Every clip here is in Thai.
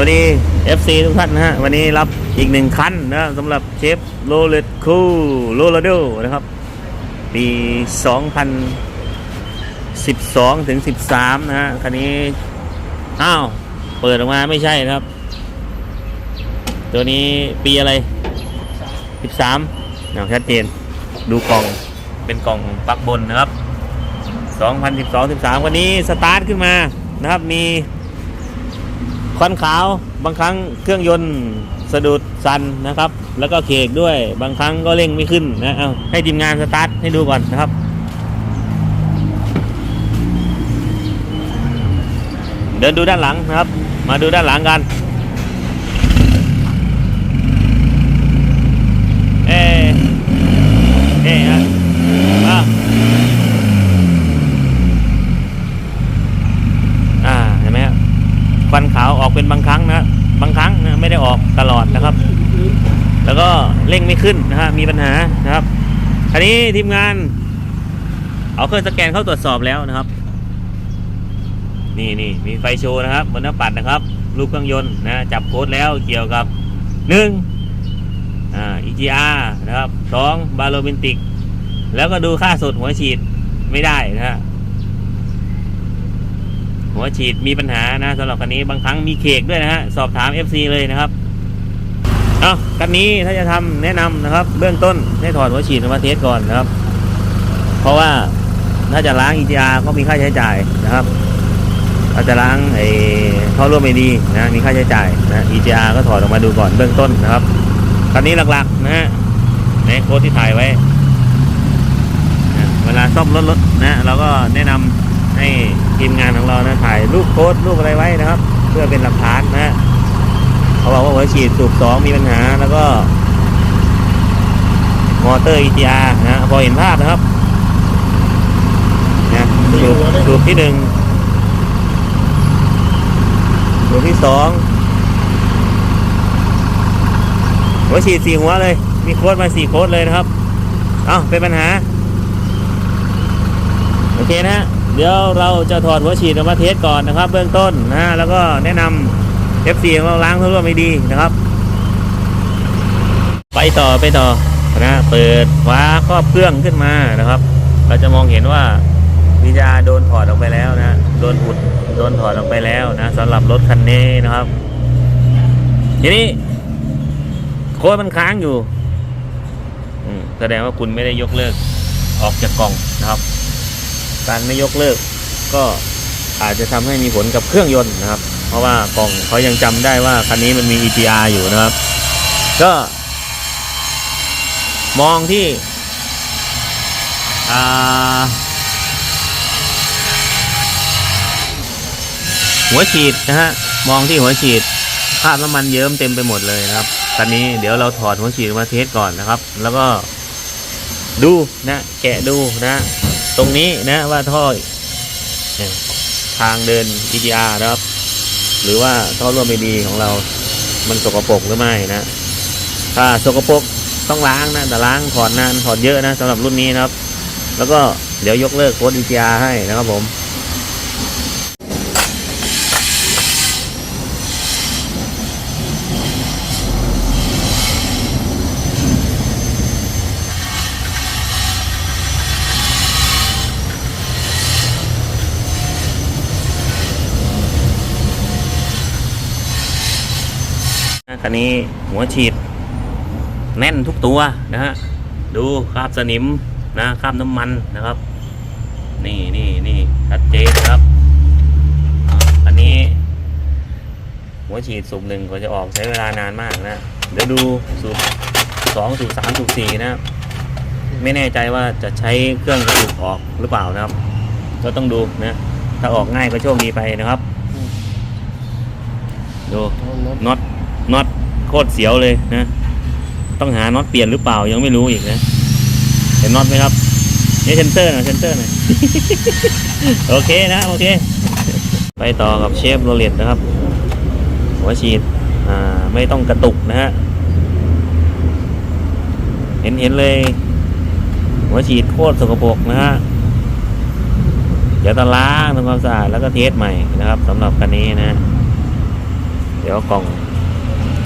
วัสดี FC ทุกท่านนะฮะ วันนี้รับอีกหนึ่งคันนะสำหรับเชฟโรเลตคูโรลาโดนะครับ ปี 2012 ถึง 13 นะฮะ คันนี้ อ้าว เปิดออกมาไม่ใช่นะครับ ตัวนี้ปีอะไร 13นะชัดเจน ดูกล่องเป็นกล่องปักบนนะครับ 2012 13 วันนี้สตาร์ทขึ้นมานะครับมี ควันขาวบางครั้งเครื่องยนต์สะดุดสันนะครับ แล้วก็เคกด้วยบางครั้งก็เร่งไม่ขึ้นนะเอาให้ทีมงานสตาร์ทให้ดูก่อนนะครับเดินดูด้านหลังนะครับ มาดูด้านหลังกัน เอ๊ะเอ๊ะฮะอะอ่าเห็นไหมครับ ควันขาวออกเป็นบางครั้งนะบางครั้งนะไม่ได้ออกตลอดนะครับ แล้วก็เร่ง ไม่ขึ้นนะฮะมีปัญหานะครับอันนี้ทีมงาน เอาเครื่องสแกนเข้าตรวจสอบแล้วนะครับ นี่นี่มีไฟโชว์นะครับบนหน้าปัดนะครับรูปเครื่องยนต์นะจับโค้ดแล้วเกี่ยวกับหนึ่งอ่า EGR นะครับสองบาโลมินติก แล้วก็ดูค่าสดหัวฉีดไม่ได้นะฮะหัวฉีดมีปัญหานะสำหรับคันนี้บางครั้งมีเคกด้วยนะฮะสอบถาม FC เลยนะครับ เอาคันนี้ถ้าจะทำแนะนำนะครับ เบื้องต้นให้ถอดหัวฉีดมาเทสก่อนนะครับ เพราะว่าถ้าจะล้าง EGR ก็มีค่าใช้จ่ายนะครับถ้าจะล้างไอ้ท่อร่วมไม่ดีนะมีค่าใช้จ่ายนะ EGR ก็ถอดออกมาดูก่อนเบื้องต้นนะครับคันนี้หลักๆนะฮะในโค้ดที่ถ่ายไว้เวลาซ่อมรถรถนะเราก็แนะนำให้ทีมงานของเรานะถ่ายรูปโค้ดรูปอะไรไว้นะครับ เพื่อเป็นหลักฐานนะฮะ เขาบอกว่าหัวฉีดสูบสองมีปัญหาแล้วก็มอเตอร์ EGR นะพอเห็นภาพนะครับนะสูบสูบที่หนึ่งสูบที่สองหัวฉีดสี่หัวเลย มีโค้ดมาสี่โค้ดเลยนะครับ เอ้าเป็นปัญหา โอเคนะ เดี๋ยวเราจะถอดหัวฉีดออกมาเทสก่อนนะครับ เบื้องต้นนะแล้วก็แนะนำ F4 ของเราล้างทั่วร่ไม่ดีนะครับ ไปต่อไปต่อนะเปิดฝาครอบเครื่องขึ้นมานะครับ เราจะมองเห็นว่าวิจาโดนถอดออกไปแล้วนะโดนอุดโดนถอดออกไปแล้วนะสำหรับรถคันนี้นะครับ ทีนี้โค้ดมันค้างอยู่อแสดงว่าคุณไม่ได้ยกเลิกออกจากกล่องนะครับ การไม่ยกเลิกก็อาจจะทำให้มีผลกับเครื่องยนต์นะครับ เพราะว่ากล่องเขายังจำได้ว่าคันนี้มันมี EGR อยู่นะครับ ก็ มองที่หัวฉีดนะฮะ มองที่หัวฉีดคราบน้ำมันเยิ้มเต็มไปหมดเลยนะครับคันนี้เดี๋ยวเราถอดหัวฉีดมาเทสก่อนนะครับ แล้วก็ดูนะแกะดูนะ ตรงนี้นะว่าท่อทางเดิน EGR นะครับ หรือว่าท่อร่วมไม่ดีของเรามันสกปรกหรือไม่นะ ถ้าสกปรกต้องล้างนะแต่ล้างถอดนานถอดเยอะนะสำหรับรุ่นนี้นะครับ แล้วก็เดี๋ยวยกเลิกโค้ด EGR ให้นะครับผม คันนี้หัวฉีด แน่นทุกตัวนะฮะดูคราบสนิมนะคราบน้ำมันนะครับ นี่นี่นี่ชัดเจนนะครับอ่าอันนี้ หัวฉีดสูบหนึ่งกว่าจะออกใช้เวลานานมากนะ เดี๋ยวดูสูบสองสูบสามสูบสี่นะครับไม่แน่ใจว่าจะใช้เครื่องกระดูกออกหรือเปล่านะครับ ก็ต้องดูนะ ถ้าออกง่ายก็โชคดีไปนะครับ ดูน็อตน็อต โคตรเสียวเลยนะ ต้องหาน็อตเปลี่ยนหรือเปล่ายังไม่รู้อีกนะเห็นน็อตไหมครับนี่เซนเซอร์หน่อยเซนเซอร์หน่อยโอเคนะโอเค ไปต่อกับเชฟโรเลตนะครับ หัวฉีดอ่าไม่ต้องกระตุกนะฮะเห็นเห็นเลย หัวฉีดโคตรสกปรกนะฮะเดี๋ยวต้องล้างทำความสะอาดแล้วก็เทสใหม่นะครับสำหรับคันนี้นะ เดี๋ยวดี๋ยวกล่อง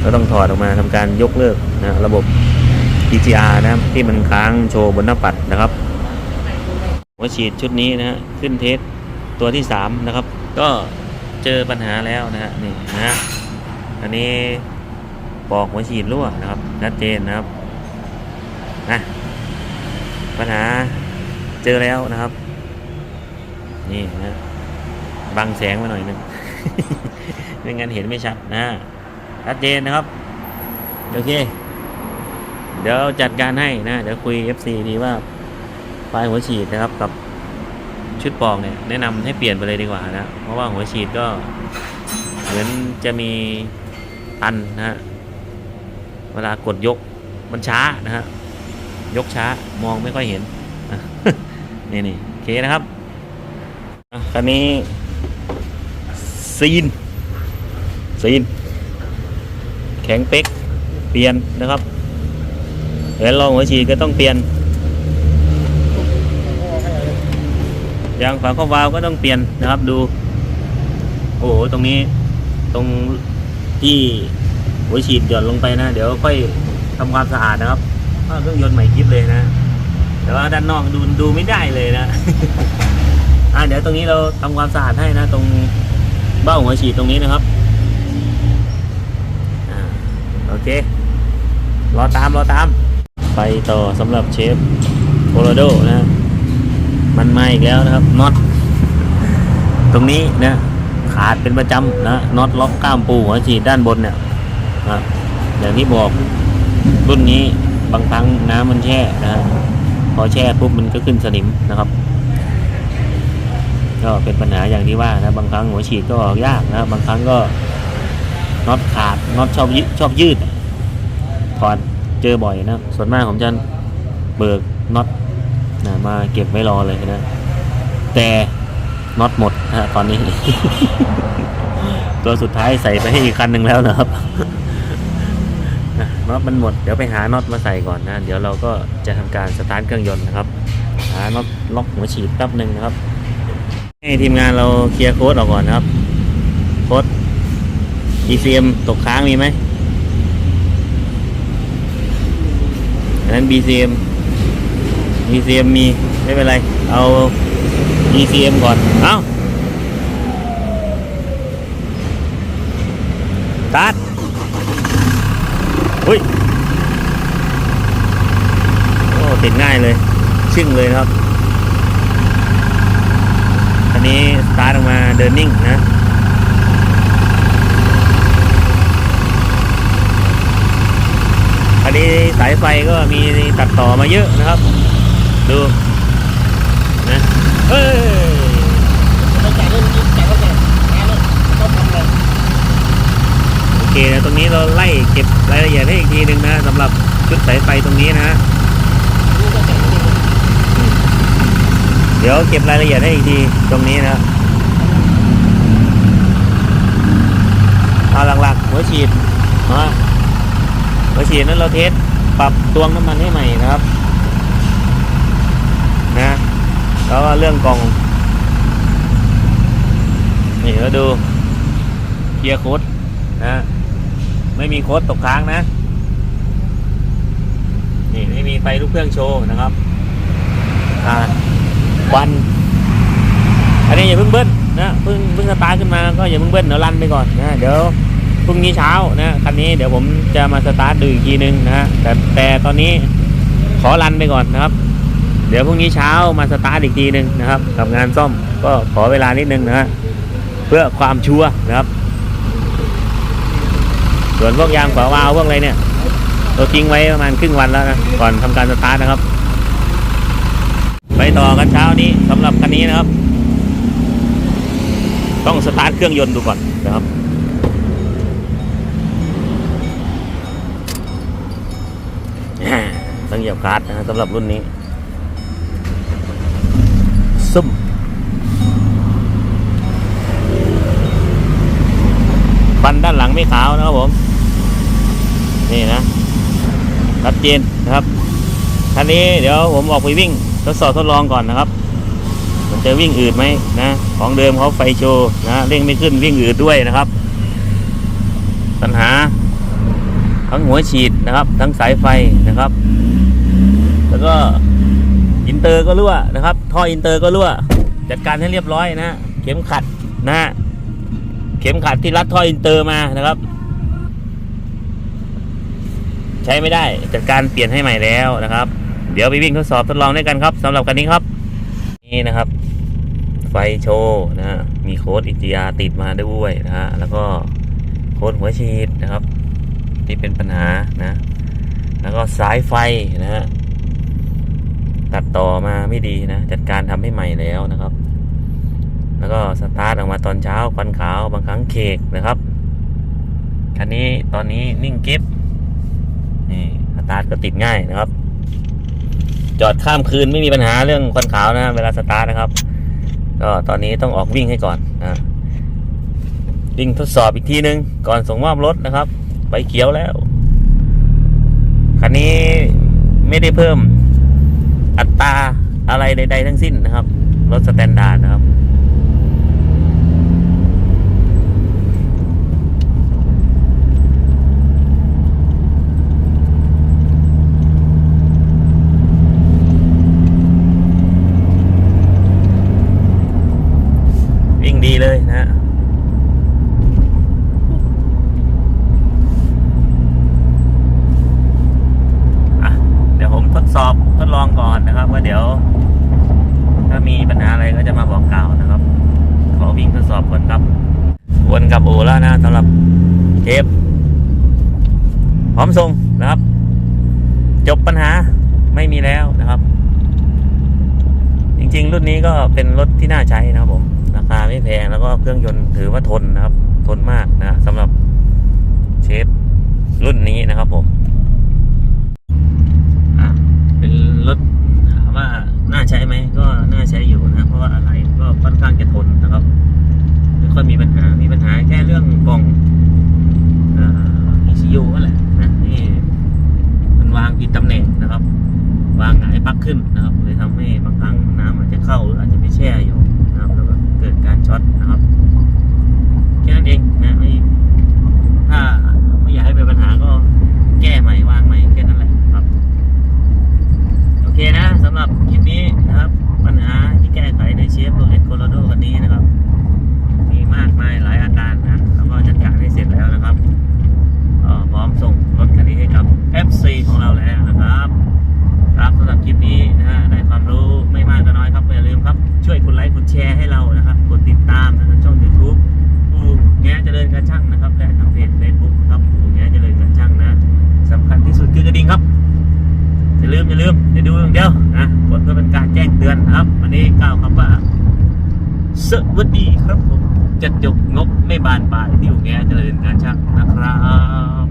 ก็ต้องถอดออกมาทำการยกเลิกนะระบบ PGR นะครับที่มันค้างโชว์บนหน้าปัดนะครับหัวฉีดชุดนี้นะฮะขึ้นเทสตัวที่ 3 นะครับ ก็เจอปัญหาแล้วนะฮะนี่นะฮะอันนี้ปอกหัวฉีดรั่วนะครับชัดเจนนะครับนะปัญหาเจอแล้วนะครับ นี่นะบังแสงมาหน่อยหนึงไม่งั้นเห็นไม่ชัดนะ ชัดเจนนะครับ โอเค เดี๋ยวจัดการให้นะ เดี๋ยวคุย FC ดีว่าปลายหัวฉีดนะครับกับชุดปอกเนี่ย แนะนำให้เปลี่ยนไปเลยดีกว่านะ เพราะว่าหัวฉีดก็ เหมือนจะมีตันนะฮะ เวลากดยกมันช้านะฮะ ยกช้ามองไม่ค่อยเห็น นี่นี่โอเคนะครับอะคันนี้ซีนซีน แข็งเป๊กเปลี่ยนนะครับเดี๋ยวลองหัวฉีดก็ต้องเปลี่ยนยางฝาครอวาล์วก็ต้องเปลี่ยนนะครับดู โอ้โหตรงนี้ตรงที่หัวฉีดหย่อนลงไปนะ เดี๋ยวค่อยทำความสะอาดนะครับเครื่องยนต์ใหม่กิฟเลยนะ แต่ว่าด้านนอกดูดูไม่ได้เลยนะอ่าเดี๋ยวตรงนี้เราทำความสะอาดให้นะ ตรงเบ้าหัวฉีดตรงนี้นะครับอ่าโอ เค รอตาม รอตาม ไปต่อสำหรับเชฟโคโลโดนะ มันมาอีกแล้วนะครับน็อตตรงนี้นะขาดเป็นประจำนะน็อตล็อกก้ามปูหัวฉีดด้านบนเนี่ยนะอย่างที่บอกรุ่นนี้บางครั้งน้ำมันแช่นะฮะพอแช่ปุ๊บมันก็ขึ้นสนิมนะครับ ก็เป็นปัญหาอย่างที่ว่านะบางครั้งหัวฉีดก็ออกยากนะบางครั้งก็น็อตขาดน็อตชอบยืดชอบยืด ถอดเจอบ่อยนะ ส่วนมากผมจะเบิกน็อตนะมาเก็บไว้รอเลยนะ แต่น็อตหมดนะตอนนี้ ตัวสุดท้ายใส่ไปให้อีกคันหนึ่งแล้วนะครับน็อตมันหมดเดี๋ยวไปหาน็อตมาใส่ก่อนนะ เดี๋ยวเราก็จะทำการสตาร์ทเครื่องยนต์นะครับ หาน็อตล็อกหัวฉีดแป๊บหนึ่งนะครับ ให้ทีมงานเราเคลียร์โค้ดออกก่อนนะครับ โค้ด ECM ตกค้างมีไหมอั นั้น BCM BCM มีไม่เป็นไร เอา ECM ก่อน เอาตัดอุ้ยโอ้ติดง่ายเลยชึ่งเลยครับ อันนี้สตาร์ทออกมาเดินนิ่งนะ อั นนี้สายไฟก็มีตัดต่อมาเยอะนะครับ ดูนะเอ้ยไม่จ่ายเรื่องนี้จ่ายก็แก่นเลยต้องทำเลยโอเคนะตรงนี้เราไล่เก็บรายละเอียดให้อีกทีหนึ่งนะสำหรับชุดสายไฟตรงนี้นะเรื่องนี้เดี๋ยวเก็บรายละเอียดให้อีกทีตรงนี้นะเอาหลักๆหัวฉีดนะ หัวฉีดนั้นเราเทสปรับตวงน้ำมันให้ใหม่นะครับนะแล้วเรื่องกล่องนี่เราดูเคลียร์โค้ดนะไม่มีโค้ดตกค้างนะ นี่ไม่มีไฟลูกเครื่องโชว์นะครับอ่าควันอันนี้อย่าเพิ่งเบิ้ลนะเพิ่งเพิ่งสตาร์ขึ้นมาก็อย่าเพิ่งเบิ้ลเดี๋ยวรันไปก่อนนะเดี๋ยว พรุ่งนี้เช้านะคันนี้เดี๋ยวผมจะมาสตาร์ทดูอีกทีนึงนะฮะแต่แต่ตอนนี้ขอรันไปก่อนนะครับ เดี๋ยวพรุ่งนี้เช้ามาสตาร์ทอีกทีนึงนะครับ กับงานซ่อมก็ขอเวลานิดนึงนะฮะเพื่อความชัวร์นะครับ ส่วนพวกยางฝาวาล์วพวกอะไรเนี่ยเราทิ้งไว้ประมาณครึ่งวันแล้วนะก่อนทำการสตาร์ทนะครับ ไปต่อกันเช้านี้สำหรับคันนี้นะครับ ต้องสตาร์ทเครื่องยนต์ดูก่อนนะครับ เหยียบคลัตช์นะสำหรับรุ่นนี้ซุ่มฟันด้านหลังไม่ขาวนะครับผม นี่นะชัดเจนนะครับคันนี้เดี๋ยวผมออกไปวิ่งทดสอบทดลองก่อนนะครับมันจะวิ่งอืดไหมนะ ของเดิมเขาไฟโชว์นะเร่งไม่ขึ้นวิ่งอืดด้วยนะครับ ปัญหาทั้งหัวฉีดนะครับ ทั้งสายไฟนะครับ ก็อินเตอร์ก็รั่วนะครับ ท่ออินเตอร์ก็รั่ว จัดการให้เรียบร้อยนะ เข็มขัดนะเข็มขัดที่รัดท่ออินเตอร์มานะครับ ใช้ไม่ได้จัดการเปลี่ยนให้ใหม่แล้วนะครับ เดี๋ยวไปวิ่งทดสอบทดลองด้วยกันครับสำหรับคันนี้ครับ นี่นะครับ ไฟโชว์นะฮะมีโค้ดอิจยาติดมาด้วยนะฮะแล้วก็โค้ดหัวฉีดนะครับ ที่เป็นปัญหานะ แล้วก็สายไฟนะฮะ ตัดต่อมาไม่ดีนะ จัดการทำให้ใหม่แล้วนะครับ แล้วก็สตาร์ทออกมาตอนเช้าควันขาวบางครั้งเคกนะครับคันนี้ตอนนี้นิ่งกิฟนี่สตาร์ทก็ติดง่ายนะครับ จอดข้ามคืนไม่มีปัญหาเรื่องควันขาวนะ เวลาสตาร์ทนะครับ ก็ตอนนี้ต้องออกวิ่งให้ก่อนนะวิ่งทดสอบอีกทีนึง ก่อนส่งมอบรถนะครับไฟเขียวแล้ว คันนี้ไม่ได้เพิ่ม ตาอะไรใดๆทั้งสิ้นนะครับ รถสแตนดาร์ดนะครับ วิ่งดีเลยนะฮะ อะ เดี๋ยวผมทดสอบทดลองก่อนนะครับ ว่าเดี๋ยว ถ้ามีปัญหาอะไรก็จะมาบอกกล่าวนะครับ ขอวิ่งทดสอบก่อนครับ วนกลับโอู่แล้วนะสำหรับเทปพร้อมส่งนะครับ จบปัญหาไม่มีแล้วนะครับ จริง ๆ รุ่นนี้ก็เป็นรถที่น่าใช้นะครับผม ราคาไม่แพงแล้วก็เครื่องยนต์ถือว่าทนนะครับ ทนมากนะสำหรับเชฟรุ่นนี้นะครับผม อะเป็นรถถามว่าน่าใช้ไหมก็น่าใช้อยู่นะเพราะว่าอะไรก็ ค่อนข้างจะทนนะครับไม่ค่อยมีปัญหา มีปัญหาแค่เรื่องกล่องอีซียูนั่นแหละนะนี่มันวางผิดตำแหน่งนะครับ วางหงายปักขึ้นนะครับเลยทำให้บางครั้งน้ำอาจจะเข้าหรืออาจจะไปแช่อยู่นะครับแล้วก็เกิดการช็อตนะครับ สวัสดีครับผมจะจบงบไม่บานปลายที่อยู่แง่เจริญการช่างนะครับ